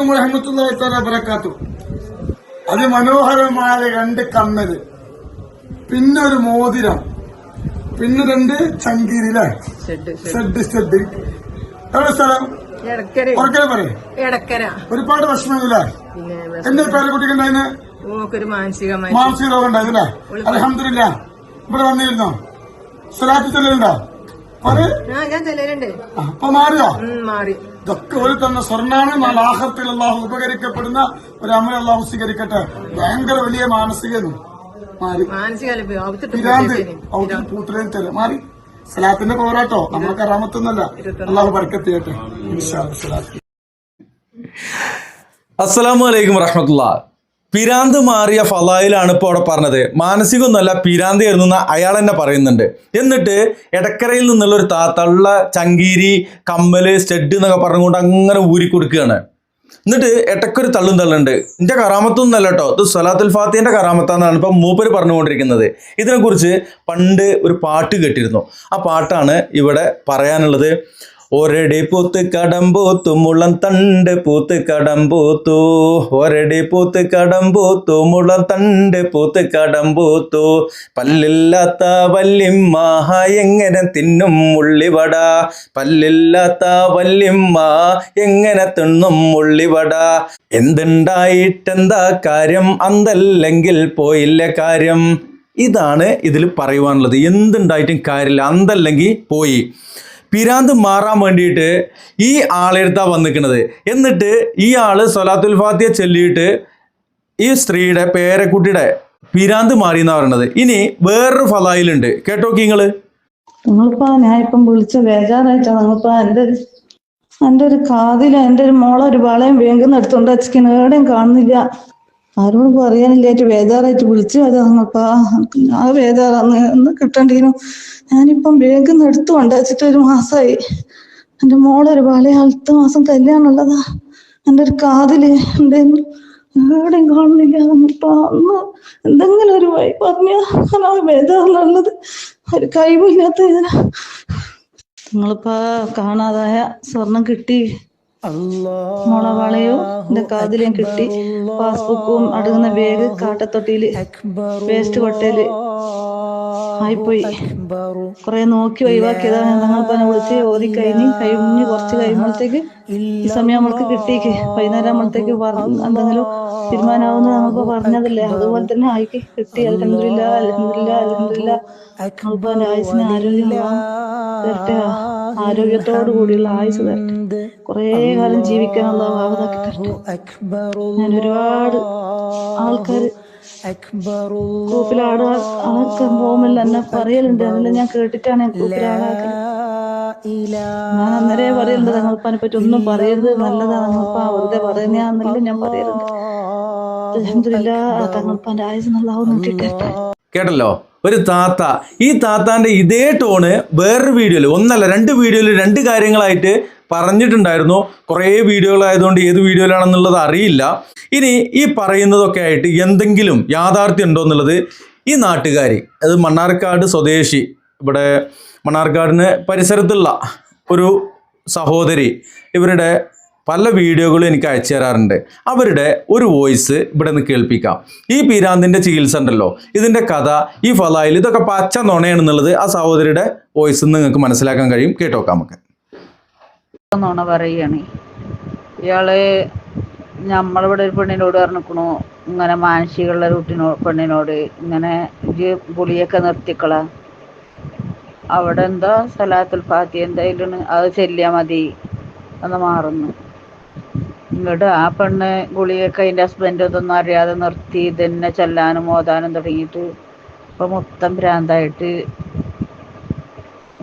വബറകാത്തു അതിമനോഹരമായ രണ്ട് കമ്മൽ. പിന്നെ ഒരു മോതിരം. പിന്നെ രണ്ട് ചങ്കീരിലെ ഷെഡ് ഷെഡ്. എവിടെ സ്ഥലം? ഓർക്കെ പറയേ. ഒരുപാട് വിഷമമില്ലേ പിന്നെ എന്റെ പേരെ കുട്ടിക്കുണ്ടായിന്? മാനസിക രോഗം ഉണ്ടായിരുന്നില്ലേ അലഹമില്ല ഇവിടെ വന്നിരുന്നോ? സ്വലാത്തി ചെല്ലുണ്ടോ അപ്പൊ മാറിയോ? ഉം, മാറി. ഇതൊക്കെ ഒരു തന്നെ സ്വർണാണ്. നാളെ ആഹത്തിൽ അള്ളാഹു ഉപകരിക്കപ്പെടുന്ന ഒരു അമല അള്ളാഹു സ്വീകരിക്കട്ടെ. ഭയങ്കര വലിയ മാനസിക മാറി. തരാം സലാത്തിന്റെ പോരാട്ടോ. നമ്മൾക്ക് അറാമത്തൊന്നല്ല. അള്ളാഹു ബർക്കത്ത് ചെയ്യട്ടെ ഇൻഷാ അല്ലാ, സലാത്ത് അലൈക്കും വറഹമത്തുള്ള പിരാന്ത് മാറിയ ഫലായിലാണ് ഇപ്പോൾ അവിടെ പറഞ്ഞത്. മാനസികമൊന്നുമല്ല പിരാന്ത് ആയിരുന്നു അയാൾ തന്നെ പറയുന്നുണ്ട്. എന്നിട്ട് എടക്കരയിൽ നിന്നുള്ള ഒരു താത്തള്ള ചങ്കീരി കമ്മൽ സ്റ്റഡ് എന്നൊക്കെ പറഞ്ഞുകൊണ്ട് അങ്ങനെ ഊരി കൊടുക്കുകയാണ്. എന്നിട്ട് എട്ടക്കൊരു തള്ളും തള്ളുണ്ട്. എന്റെ കറാമത്തൊന്നല്ല കേട്ടോ ഇത് സലാത്തുൽ ഫാത്തിന്റെ കറാമത്താന്നാണ് ഇപ്പം മൂപ്പര് പറഞ്ഞുകൊണ്ടിരിക്കുന്നത്. ഇതിനെക്കുറിച്ച് പണ്ട് ഒരു പാട്ട് കേട്ടിരുന്നു. ആ പാട്ടാണ് ഇവിടെ പറയാനുള്ളത്. ഒരടി പൂത്ത് കടമ്പൂത്തു മുളം തണ്ട് പൂത്ത് കടമ്പൂത്തു ഒരടി പൂത്ത് കടമ്പൂത്തു മുളം തണ്ട് പൂത്ത് കടമ്പൂത്തു പല്ലില്ലാത്ത വല്യമ്മ എങ്ങനെ തിന്നും ഉള്ളിവട? പല്ലില്ലാത്ത വല്യമ്മ എങ്ങനെ തിന്നും ഉള്ളിവട? എന്തുണ്ടായിട്ടെന്താ കാര്യം? അന്തല്ലെങ്കിൽ പോയില്ല കാര്യം. ഇതാണ് ഇതിൽ പറയുവാനുള്ളത്. എന്തുണ്ടായിട്ടും കാര്യമില്ല. അന്തല്ലെങ്കിൽ പോയി. പിരാന്ത് മാറാൻ വേണ്ടിയിട്ട് ഈ ആളെടുത്താ വന്നിക്കണത്. എന്നിട്ട് ഈ ആൾ സൊലാത്തുൽ ഫാത്തിയ ചൊല്ലിയിട്ട് ഈ സ്ത്രീയുടെ പേരക്കുട്ടിയുടെ പിരാന്ത് മാറി എന്നാ പറയണത്. ഇനി വേറൊരു ഫലായിലുണ്ട്. കേട്ടോക്കി നിങ്ങൾ നിങ്ങളിപ്പോ ഞാൻ ഇപ്പം വിളിച്ച ബേജാറായിട്ടാ നിങ്ങളിപ്പോ എന്റെ എന്റെ ഒരു കാതിൽ എന്റെ ഒരു മോളെ ഒരു വളയം എടുത്തോണ്ട് വെച്ചിരിക്കുന്നു എവിടെയും കാണുന്നില്ല. ആരോടും പറയാനില്ലായിട്ട് വേദാറായിട്ട് വിളിച്ചു അത് അങ്ങപ്പാ ആ വേദാറാന്ന് കിട്ടണ്ടീനു ഞാനിപ്പം വേഗം എടുത്തു കൊണ്ടുവച്ചിട്ട് ഒരു മാസമായി എന്റെ മോളൊരു വള അടുത്ത മാസം കല്യാണുള്ളതാ എന്റെ ഒരു കാതിൽ ഉണ്ടായിരുന്നു എവിടെയും കാണുന്നില്ല അങ്ങപ്പാ ഒന്ന് എന്തെങ്കിലും ഒരു വഴി പറഞ്ഞാൽ ആ ബേജാറിലുള്ളത്. ഒരു കഴിവില്ലാത്ത ഇതിനാ. നിങ്ങളിപ്പോ കാണാതായ സ്വർണം കിട്ടി. മോളെ വളയോ എന്റെ കാതിലേം കിട്ടി. പാസ്ബുക്കും അടുങ്ങുന്ന ബാഗ് കാട്ടത്തൊട്ടിയിൽ വേസ്റ്റ് കൊട്ടയിൽ ആയിപ്പോയി. കൊറേ നോക്കി ഒഴിവാക്കിയതാണ് എന്നെ വിളിച്ച് ഓതി കഴിഞ്ഞ് കഴിഞ്ഞ് കുറച്ച് കഴിയുമ്പോഴത്തേക്ക് ഈ സമയം നമ്മൾക്ക് കിട്ടിയേക്ക്. വൈകുന്നേരം ആകുമ്പോഴത്തേക്ക് എന്തെങ്കിലും തീരുമാനാവുന്ന നമുക്ക് പറഞ്ഞതല്ലേ? അതുപോലെ തന്നെ ആയിക്ക് കിട്ടി. അലഹമില്ല അലഹമില്ല അലഹമില്ല ആയുസിന് ആരോഗ്യം തരട്ടെ. ആരോഗ്യത്തോടു കൂടിയുള്ള ആയുസ് തരട്ടെ. കുറേ കാലം ജീവിക്കാനുള്ള ഭാഗതാക്കി തരട്ടെ ഞാൻ ഒരുപാട് ആൾക്കാർ ഗ്രൂപ്പിൽ ആട് ആൾക്കാർ പോകുമ്പോൾ എന്നെ പറയലുണ്ട്. അതെല്ലാം ഞാൻ കേട്ടിട്ടാണ് ഞാൻ ഞാൻ അന്നേരേ പറയലുണ്ട് തങ്ങൾപ്പാനെ പറ്റി ഒന്നും പറയരുത് നല്ലതാണ് തങ്ങൾപ്പാ വെറുതെ പറയുന്നില്ല ഞാൻ പറയലുണ്ട്. അലഹമില്ല തങ്ങൾപ്പാന്റെ ആയുസ് നല്ലാവും നോക്കിട്ടെ കേട്ടല്ലോ? ഒരു താത്ത. ഈ താത്താന്റെ ഇതേ ടോണ് വേറൊരു വീഡിയോയിൽ ഒന്നല്ല രണ്ട് വീഡിയോയിൽ രണ്ട് കാര്യങ്ങളായിട്ട് പറഞ്ഞിട്ടുണ്ടായിരുന്നു. കുറേ വീഡിയോകളായതുകൊണ്ട് ഏത് വീഡിയോയിലാണെന്നുള്ളത് അറിയില്ല. ഇനി ഈ പറയുന്നതൊക്കെ ആയിട്ട് എന്തെങ്കിലും യാഥാർത്ഥ്യം ഉണ്ടോ എന്നുള്ളത് ഈ നാട്ടുകാരി അത് മണ്ണാർക്കാട് സ്വദേശി ഇവിടെ മണ്ണാർക്കാടിന് പരിസരത്തുള്ള ഒരു സഹോദരി ഇവരുടെ പല വീഡിയോകളും എനിക്ക് അയച്ചു തരാറുണ്ട്. അവരുടെ ഒരു വോയിസ് ഇവിടെ നിന്ന് കേൾപ്പിക്കാം. ഈ പീരാന്തിന്റെ ചികിത്സ ഉണ്ടല്ലോ ഇതിന്റെ കഥ ഈ ഫലായിൽ ഇതൊക്കെ പച്ച നുണയാണെന്നുള്ളത് ആ സഹോദരിയുടെ വോയിസ് നിങ്ങൾക്ക് മനസ്സിലാക്കാൻ കഴിയും. കേട്ടോക്കാം നമുക്ക്. നുണ പറയുകയാണ് ഇയാൾ നമ്മളിവിടെ ഒരു പെണ്ണിനോട് പറഞ്ഞിക്കണു ഇങ്ങനെ മാനസികമുള്ള കുട്ടിനോ പെണ്ണിനോട് ഇങ്ങനെ ഇജ്ജ് ഗുളിയൊക്കെ നിർത്തിക്കള. അവിടെ എന്താ സലാത്തുൽ ഫാത്തി എന്തായാലും അത് ചെല്ലിയാ മതി എന്ന് മാറുന്നു. ഇങ്ങോട്ട് ആ പെണ്ണ് ഗുളിയൊക്കെ അതിന്റെ ഹസ്ബൻഡ് ഇതൊന്നും അറിയാതെ നിർത്തി ഇതന്നെ ചെല്ലാനും ഓതാനും തുടങ്ങിയിട്ട് ഇപ്പൊ മൊത്തം ഭ്രാന്തായിട്ട്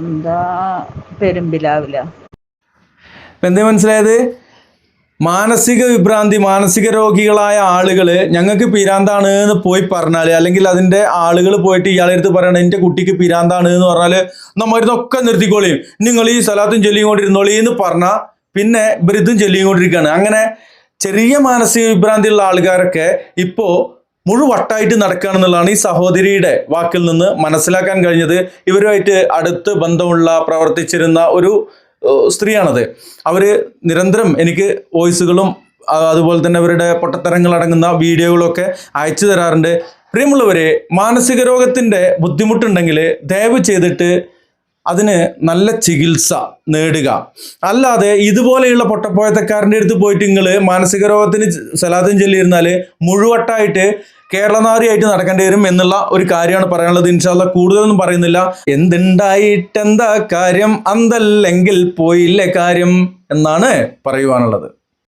എന്താ പെരുമ്പിലാവില്ല. എന്തേ മനസ്സിലായത്? മാനസിക വിഭ്രാന്തി മാനസിക രോഗികളായ ആളുകൾ ഞങ്ങൾക്ക് പിരാന്താണ് എന്ന് പോയി പറഞ്ഞാൽ അല്ലെങ്കിൽ അതിന്റെ ആളുകൾ പോയിട്ട് ഇയാളെ അടുത്ത് പറയണം എന്റെ കുട്ടിക്ക് പിരാന്താണ് എന്ന് പറഞ്ഞാൽ നമ്മൾ ഇതൊക്കെ നിർത്തിക്കോളിയും നിങ്ങൾ ഈ സ്ഥലത്തും ചൊല്ലിയും കൊണ്ടിരുന്നോളി എന്ന് പറഞ്ഞാൽ പിന്നെ ഇതും ചൊല്ലിയും കൊണ്ടിരിക്കുകയാണ് അങ്ങനെ ചെറിയ മാനസിക വിഭ്രാന്തി ഉള്ള ആൾക്കാരൊക്കെ ഇപ്പോൾ മുഴുവട്ടായിട്ട് നടക്കുകയാണെന്നുള്ളതാണ് ഈ സഹോദരിയുടെ വാക്കിൽ നിന്ന് മനസ്സിലാക്കാൻ കഴിഞ്ഞത്. ഇവരുമായിട്ട് അടുത്ത് ബന്ധമുള്ള പ്രവർത്തിച്ചിരുന്ന ഒരു സ്ത്രീയാണത്. അവർ നിരന്തരം എനിക്ക് വോയിസുകളും അതുപോലെ തന്നെ അവരുടെ പൊട്ടത്തരങ്ങൾ അടങ്ങുന്ന വീഡിയോകളൊക്കെ അയച്ചു തരാറുണ്ട്. പ്രിയമുള്ളവരെ മാനസിക രോഗത്തിന്റെ ബുദ്ധിമുട്ടുണ്ടെങ്കിൽ ദയവ് ചെയ്തിട്ട് അതിന് നല്ല ചികിത്സ നേടുക. അല്ലാതെ ഇതുപോലെയുള്ള പൊട്ടപ്പോയത്തക്കാരന്റെ അടുത്ത് പോയിട്ട് നിങ്ങൾ മാനസിക രോഗത്തിന് സലാദം ചൊല്ലിയിരുന്നാൽ മുഴുവട്ടായിട്ട് കേരളനാരിയായിട്ട് നടക്കേണ്ടി വരും എന്നുള്ള ഒരു കാര്യമാണ് പറയാനുള്ളത്. ഇൻഷാല്ല കൂടുതലൊന്നും പറയുന്നില്ല. എന്തുണ്ടായിട്ടെന്താ കാര്യം? അന്തല്ലെങ്കിൽ പോയില്ലേ കാര്യം? എന്നാണ് പറയുവാനുള്ളത്.